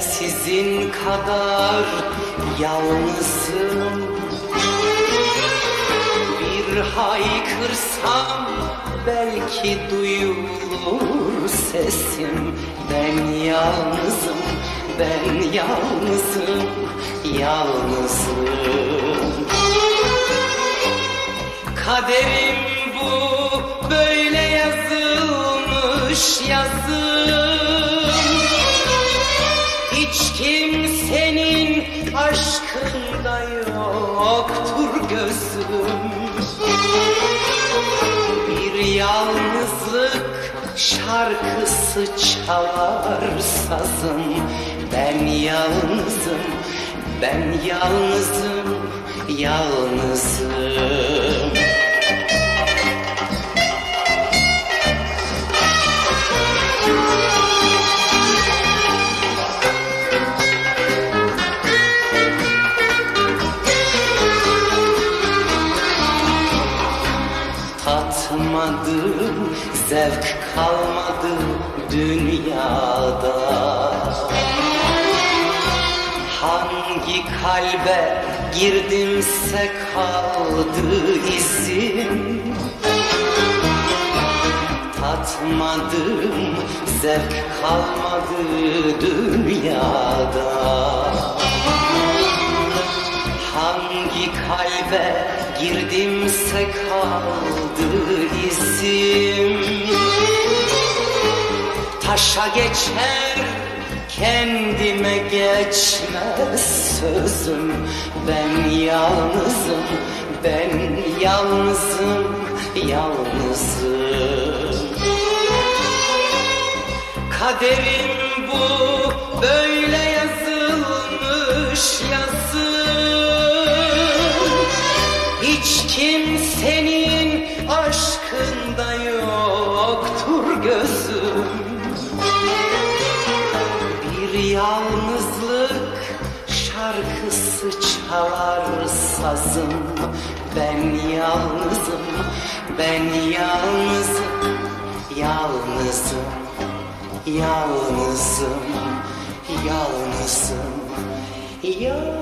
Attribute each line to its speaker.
Speaker 1: sizin kadar yalnızım. Bir haykırsam belki duyulur sesim. Ben yalnızım, ben yalnızım, yalnızım. Kaderim aşkında yoktur gözüm. Bir yalnızlık şarkısı çalar sazım. Ben yalnızım, ben yalnızım, yalnızım Tatmadım, zevk kalmadı dünyada. Hangi kalbe girdimse kaldı izim Tatmadım, zevk kalmadı dünyada. Hangi kalbe girdimse kaldı izim Taşa geçer kendime geçmez sözüm. Ben yalnızım, ben yalnızım, yalnızım. Kaderim bu böyle gözüm. Bir yalnızlık şarkısı çalar sazım Ben yalnızım, ben yalnızım, yalnızım Yalnızım, yalnızım, yalnızım